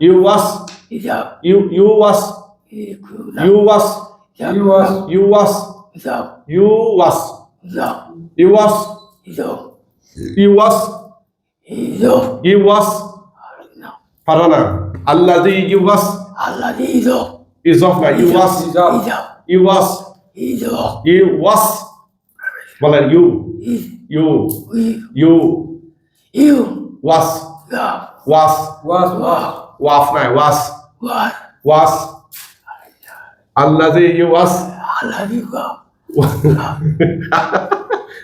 you was hijab you you was you was you was you was hijab you was hijab you was hijab you was hijab you was পারো না আল্লাহ দি ইউ ওয়াস আল্লাহ দি ইজ ইজ অফ না You was. ইউ You ইউ ওয়াস You was. ইউ ইউ was. ওয়াস ওয়াস ওয়াস ওয়াস ওয়াস ওয়াফ নাই was Wah. was আল্লাদি you was Allah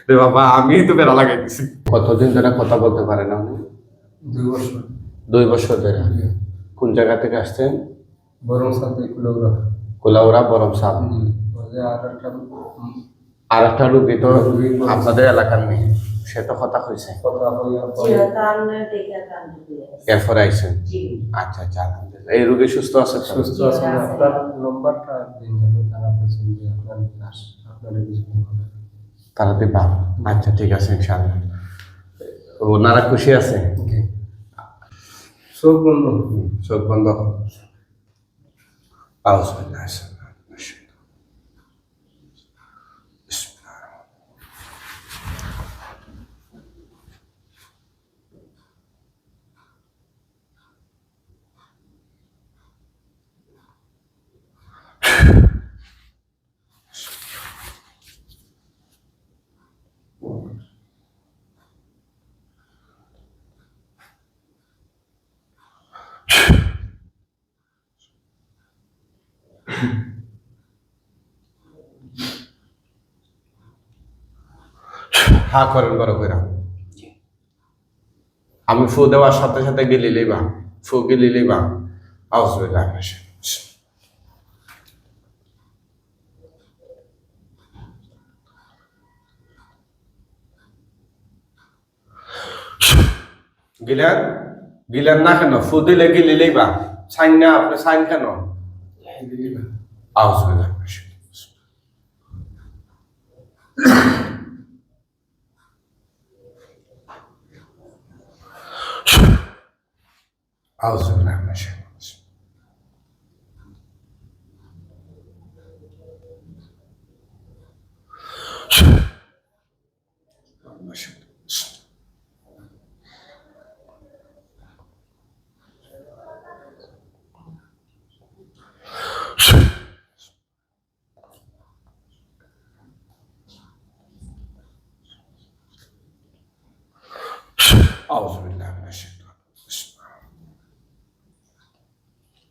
রে বাবা আমি তো বেড়া লাগাই দিছি। কতদিন ধরে কথা বলতে পারে না উনি? দুই বছর। দুই বছর ধরে। কোন জায়গা থেকে আসছেন? বরং সাথে কিলোগ্রাম কোলাউরা বরম সাহ বলে আর একটা আর একটা রুগী তো আপনাদের এলাকার নেই সে তো কথা কইছে আইসেন? আচ্ছা আচ্ছা আলহামদুলিল্লাহ। এই রোগী সুস্থ আছে? সুস্থ আছে আপনার নম্বরটা দিন গেল তারা বলছেন যে আপনার আপনার তারা আচ্ছা ঠিক আছে ইনশাআল্লাহ। ওনারা খুশি আছে? চোখ বন্ধ। চোখ বন্ধ। আউজ আছে হা করেন বড় করে আমি ফু দেওয়ার সাথে সাথে গেলি লইবা ফু গেলি মিনাশ শাইতানির রাজিম। গিলেন? গিলেন না কেন? ফু দিলে গিলি লইবা। সাইন না আপনি সাইন কেন? arzu eden bir şeydir. arzu eden.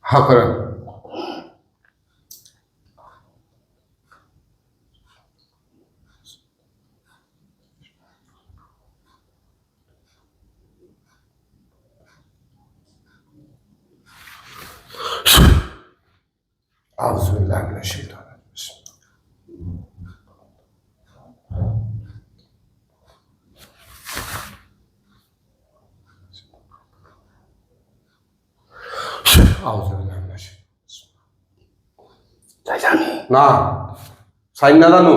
Hafara. না সাইন না জানো?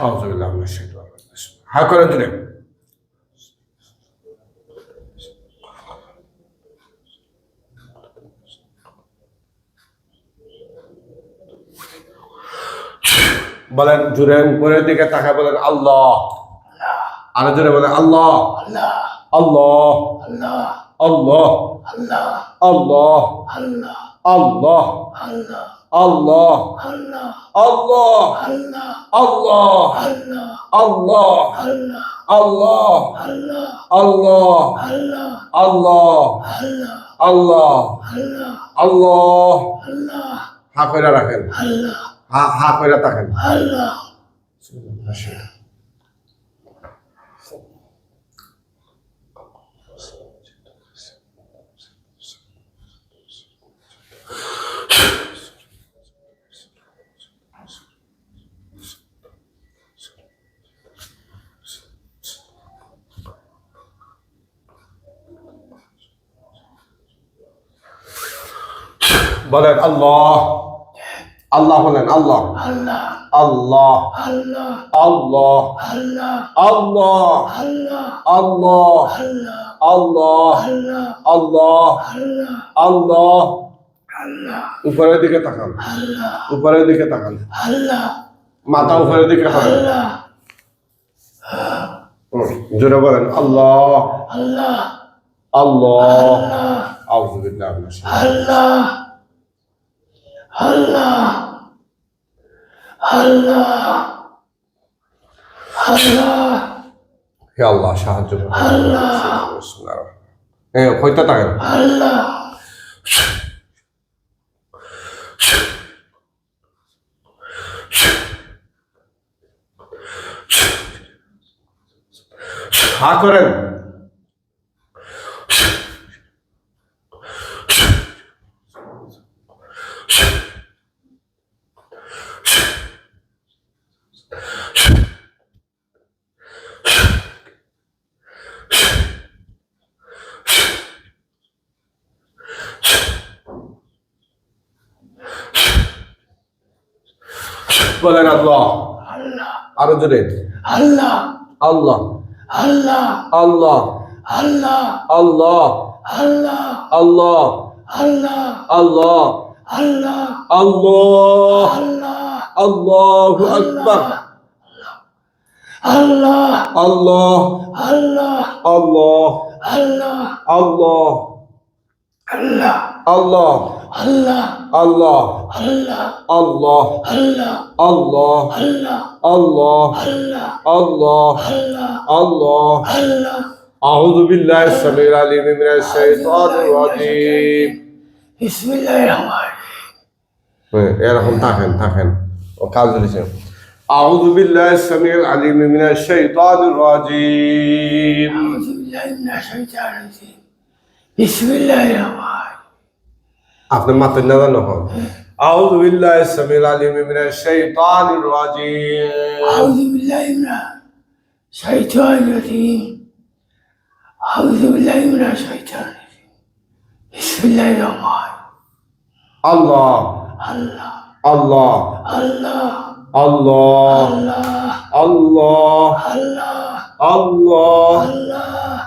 আউজুবিল্লাহ হা হ্যাঁ, করে দিলে বলেন জুড়ে উপরের দিকে তাকায় বলেন আল্লাহ। আর জুড়ে বলেন আল্লাহ। আল্লাহ। আল্লাহ। আল্লাহ। আল্লাহ। আল্লাহ। আল্লাহ. আল্লাহ. আল্লাহ. আল্লাহ. আল্লাহ. আল্লাহ. আল্লাহ. আল্লাহ. আল্লাহ. আল্লাহ. হা কইরা রাখেন. হা হা কইরা থাকেন Allah. বলেন আল্লাহ আল্লাহ বলেন আল্লাহ আল্লাহ আল্লাহ আল্লাহ আল্লাহ আল্লাহ আল্লাহ আল্লাহ উপরের দিকে তাকান উপরের দিকে তাকান মাথা উপরের দিকে হবে জোরে বলেন আল্লাহ আল্লাহ আল্লাহ আউযু আল্লাহ আল্লাহ আল্লাহ আল্লাহ। হে আল্লাহ সাহায্য করুন হ্যাঁ কইতে থাকেন। আল্লাহ। হা করেন। বলেন আল্লাহ আল্লাহ আরও জোরে আল্লাহ আল্লাহ আল্লাহ আল্লাহ আল্লাহ আল্লাহ আল্লাহ আল্লাহ আল্লাহ আল্লাহ আল্লাহ আল্লাহ আল্লাহ আল্লাহু আকবার আল্লাহ আল্লাহ আল্লাহ আল্লাহ আল্লাহ আল্লাহ আল্লাহ আল্লাহ আল্লাহ আল্লাহ আল্লাহ আল্লাহ আল্লাহ আল্লাহ আল্লাহ আল্লাহ আল্লাহ আল্লাহ আল্লাহ আল্লাহ আল্লাহ أعوذ بالله السميع العليم من الشيطان الرجيم বিসমিল্লাহির রহমানির হ্যাঁ, এরকম থাকেন থাকেন ও কাজ দিয়েছে أعوذ بالله السميع العليم من الشيطان الرجيم أعوذ بالله من الشيطان الرجيم بسم الله الرحمن আপনি মাথা না জানো হন أعوذ بالله السميع العليم من الشيطان الرجيم أعوذ بالله من الشيطان الرجيم أعوذ بالله من الشيطان الرجيم بسم الله الرحمن الله الله الله الله الله الله الله الله الله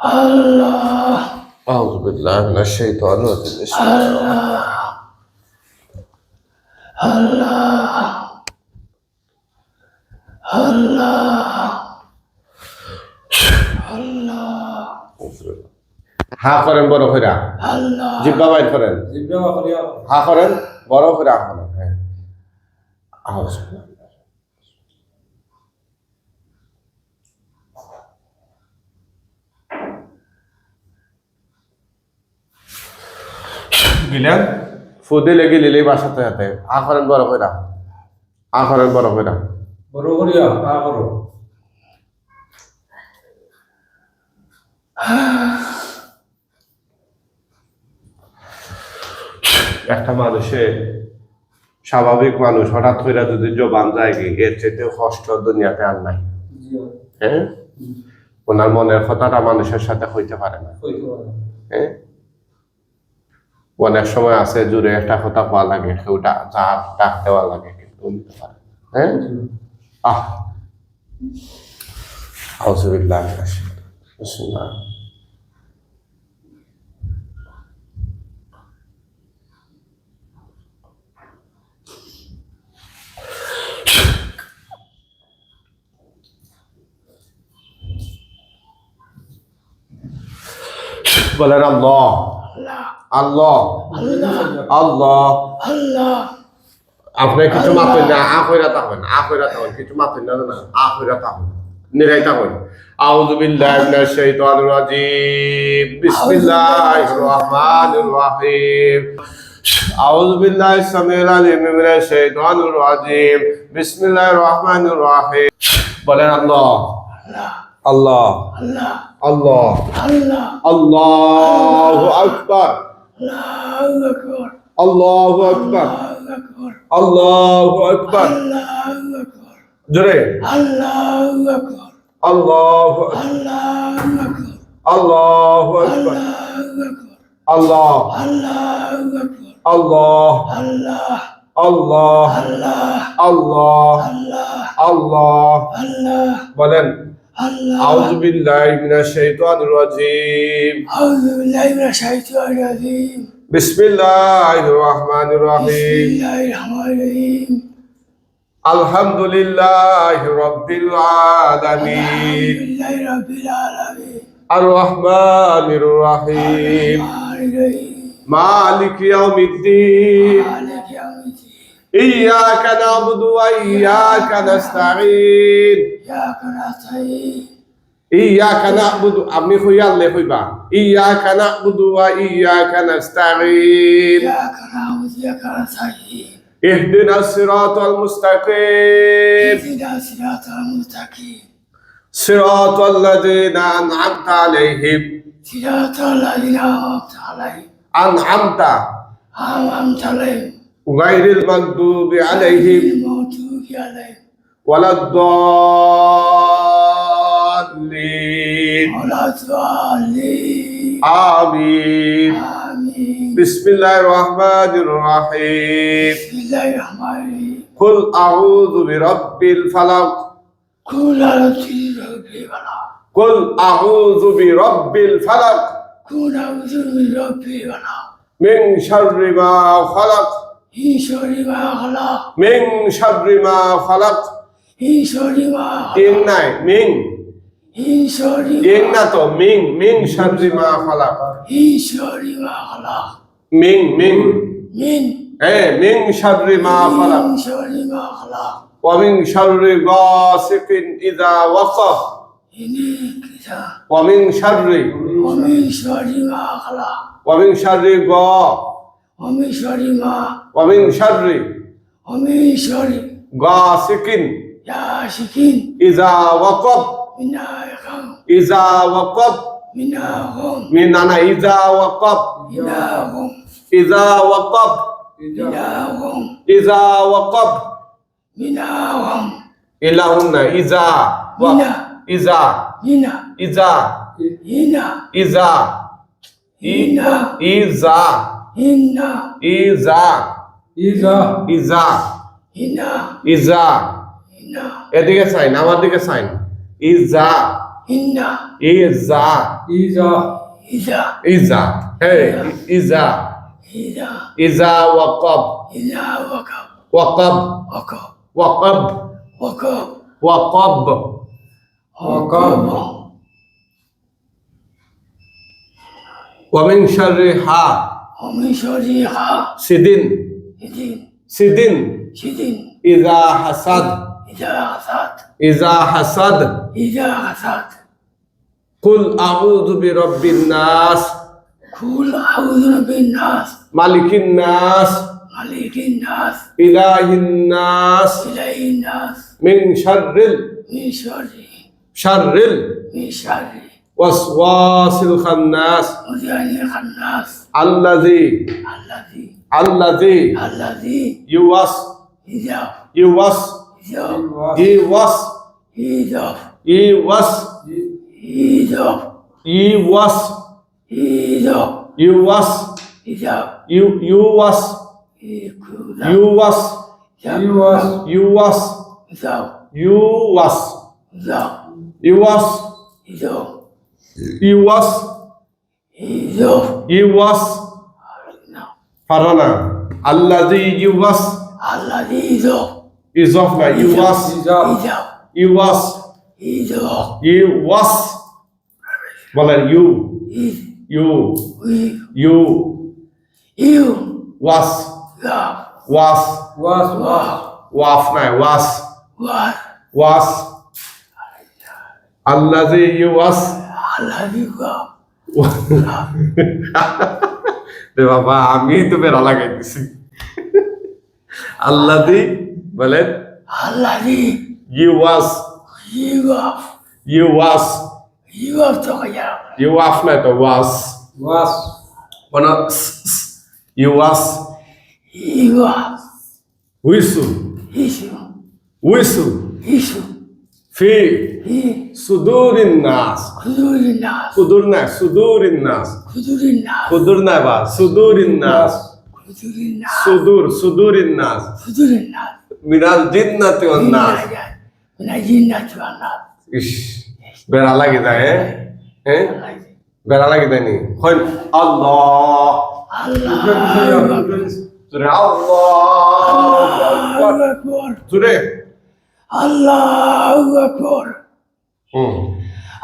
الله الله الله الله الله الله أعوذ بالله من الشيطان الرجيم بسم الله الله الله হা করেন বড় করে الله জিব্বা বাইর করেন জিজ্ঞাসা করিয়া হা করেন বড় করে হা করেন হ্যাঁ গিলেন ফুদে লেগে লিলে বাসাতে হাতে। আ করেন বড় করে আ করেন বড় করে বড় করিয়া কা করো একটা মানুষে স্বাভাবিক মানুষ হঠাৎ করে যদি জবান যায় কি এর চেয়ে কষ্ট দুনিয়াতে আর নাই। হ্যাঁ। ওনার মনের কথাটা মানুষের সাথে হইতে পারে না। হ্যাঁ? অনেক সময় আছে জুড়ে একটা কথা পাওয়া লাগে কেউ ডাক দেওয়া লাগে কিন্তু বলতে পারে। হ্যাঁ? আল্লাহ আল্লাহ আপনার কিছু মাথা না আখৈরা তাহবেন আখৈরা তাহবেন কিছু মাথা না না আখৈরা তাহবেন নিরাই তাহবেন أعوذ بالله من الشيطان الرجيم بسم الله الرحمن الرحيم أعوذ بالله السميع العليم من الشيطان الرجيم بسم الله الرحمن الرحيم বলেন আল্লাহ আল্লাহ আল্লাহ আল্লাহ আল্লাহ আল্লাহ আকবার আল্লাহু আকবার আল্লাহু আকবার জোরে আল্লাহু আকবার আল্লাহু আল্লাহু আকবার আল্লাহ আল্লাহ আল্লাহ আল্লাহ আল্লাহ আল্লাহ আল্লাহ বলেন أعوذ بالله من الشيطان الرجيم أعوذ بالله من الشيطان الرجيم بسم الله الرحمن بسم الرحيم الله الرحمن الرحيم الحمد لله رب الحمد العالمين لله رب العالمين الرحمن الرحيم الرحمن الرحيم مالك يوم الدين مالك يوم الدين إياك نعبد وإياك نستعين إياك نستعين إياك نعبد أمي خويا الله خويبا إياك نعبد وإياك نستعين إياك نعبد وإياك نستعين اهدنا الصراط المستقيم اهدنا الصراط المستقيم صراط الذين أنعمت عليهم صراط الذين أنعمت عليهم أنعمت أنعمت عليهم غير المغضوب عليهم ولا الضالين. ولا الضالين. آمين. بسم الله الرحمن الرحيم. بسم الله الرحمن الرحيم. قل أعوذ برب الفلق. كل رسول ربي ولا قل أعوذ برب الفلق. كل أعوذ بربي ولا من شر ما خلق. মিং শাররি মা খালাক। ইন নাই মিং। ইন না তো মিং মিং শাররি মা খালাক মিং মিং। মিং। হ্যাঁ মিং শাররি মা খালাক। ومن شر غاسق إذا وقف ومن شر ومن شر ما خلق ومن شر অমিশরি মা। অমিন শারি অমিশরি গাসিকিন ইয়াসিকিন ইজা ওয়াকাব। মিনা ইয়াকাম ইজা ওয়াকাব। মিনা হুম। মিনা না ইজা ওয়াকাব। মিনা হুম। ইজা ওয়াকাব। মিনা হুম। ইজা ওয়াকাব। মিনা হুম। ইলাহুন্না ইজা মিনা। ইজা। মিনা ইজা। মিনা ইজা। মিনা ইজা। ইন্না ইজা ইজা ইজা ইন্না ইজা ইন্না এদিকে সাইন আমার দিকে সাইন। ইজা ইন্না ইজা ইজা ইজা ইজা হে ইজা ইজা ইজা ওয়াকাব ইজা ওয়াকাব ওয়াকাব ওয়াকাব ওয়াকাব ওয়াকাব ওয়াকাব ওয়াকাব ومن شر حاء ومن সিদিন সিদিন সিদিন ইজা হাসাদ। ইজা হাসাদ। ইজা হাসাদ। ইজা হাসাদ। কুল আউযু বিরাব্বিন নাস। কুল আউযু বিরাব্বিন নাস। মালিকিন নাস। মালিকিন নাস। ইলাহিন নাস। ইলাহিন নাস। মিন শাররিল। মিন শাররিল শাররিল। মিন শাররিল وسواس الخناس الذي الذي يوس يوس يوس يوس يوس يوس يوس يوس يوس يوس يوس يوس ই ওয়াস ই ওয়াস ফারানা আল্লাজি ই ওয়াস আল্লাজি ইজফ না ই ওয়াস ই ওয়াস ই ওয়াস বলেন ইউ ইউ ইউ ইউ ওয়াস ওয়াস ওয়াস ওয়াস নাই ওয়াস ওয়াস আল্লাজি ইউ ওয়াস love you, God. রে বাবা আমি তো বেড়া লাগাই দিছি আল্লাহ দি বলেন আল্লাহ দি ইউ ওয়াস ইউ অফ ইউ ওয়াস ইউ অফ তো ইউ অফ না তো ওয়াস ওয়াস কোন ইউ ওয়াস ইউ ওয়াস উইসু ইসু উইসু ইসু ফি হি সুদুরিন নাস খুদুরিন নাস খুদুর না সুদুরিন নাস খুদুরিন নাস খুদুর না বা সুদুরিন নাস খুদুরিন নাস সুদুর সুদুরিন নাস খুদুরিন নাস মিনাল জিন্নাতি ওয়ান নাস মিনাল জিন্নাতি ওয়ান নাস ইস বেড়া লাগি যায় হ্যাঁ? হ্যাঁ? বেড়া লাগি যায় নি হইল আল্লাহ।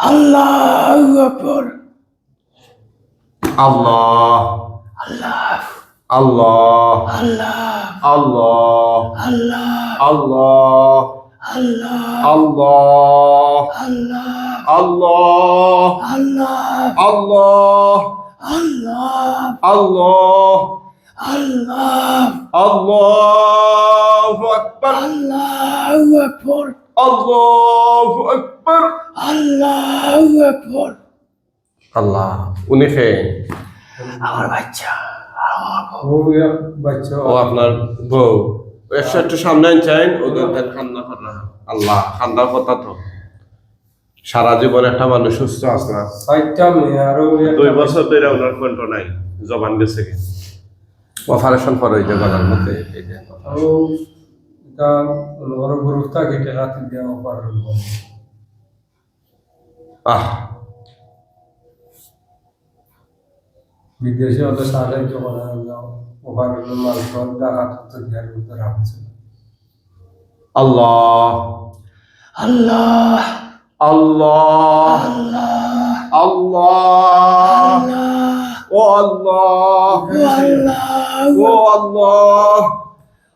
Allahu Akbar আল্লাহ Allah আল্লাহ Allah আল্লাহ Allah আল্লাহ Allah আল্লাহ Allah আল্লাহ Allah আল্লাহ Allah আল্লাহ Allah আল্লাহু আকবার আল্লাহু আকবার। আল্লাহ উনি খে আমার বাচ্চা বাচ্চা। ও আপনার বউ। একশো একটু সামনে চাইন ওদের দেন করা আল্লাহ খান্নার কথা তো। সারা জীবন একটা মানুষ সুস্থ আছে না? দুই বছর ধরে ওনার কণ্ঠ নাই জবান গেছে কি? অপারেশন করা হয়েছে গলার মধ্যে এটা গুরুত্ব কেটে রাতে দেওয়া পারল আহ। বিদেশে অত সাহায্য করা ওভারগুলো মালপথ দেখাত তো জ্ঞান করতে রাখছে আল্লাহ। আল্লাহ। আল্লাহ। আল্লাহ। আল্লাহ। ও আল্লাহ। ও আল্লাহ।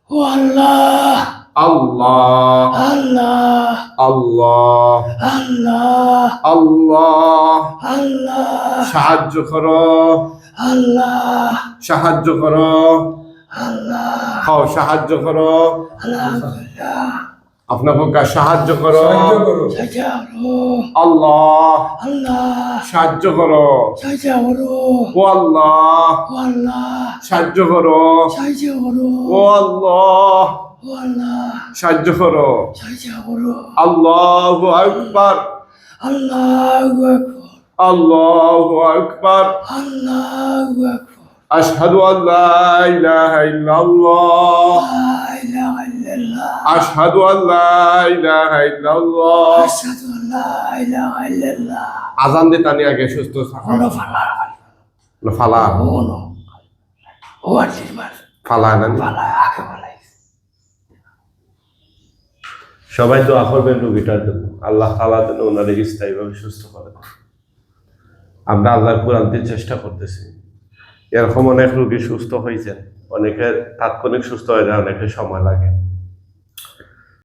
ও আল্লাহ। আল্লাহ আল্লাহ আল্লাহ আল্লাহ আল্লাহ আল্লাহ সাহায্য করো আল্লাহ সাহায্য করো আল্লাহ হাও সাহায্য করো আপনার পক্ষে সাহায্য করো আল্লাহ সাহায্য করো ও আল্লাহ সাহায্য করো ও আল্লাহ সাহায্য করো। আল্লাহ আকবার। আল্লাহ আল্লাহ আকবার। আল্লাহ আশহাদু আল্লাহ ইলাহা ইল্লাল্লাহ। আশহাদু আল্লাহ ইলাহা ইল্লাল্লাহ। আজান দিতে আমি আগে সুস্থ থাকা। ফালা ফালা। ফালা ফালা সবাই দোয়া করবেন রুগীটার জন্য। আল্লাহ তালা যেন ওনার স্থায়ীভাবে সুস্থ করে। আমরা আল্লাহর কোরআনতে চেষ্টা করতেছি। এরকম অনেক রুগী সুস্থ হয়েছেন। অনেকের তাৎক্ষণিক সুস্থ হয়ে যায় অনেকের সময় লাগে।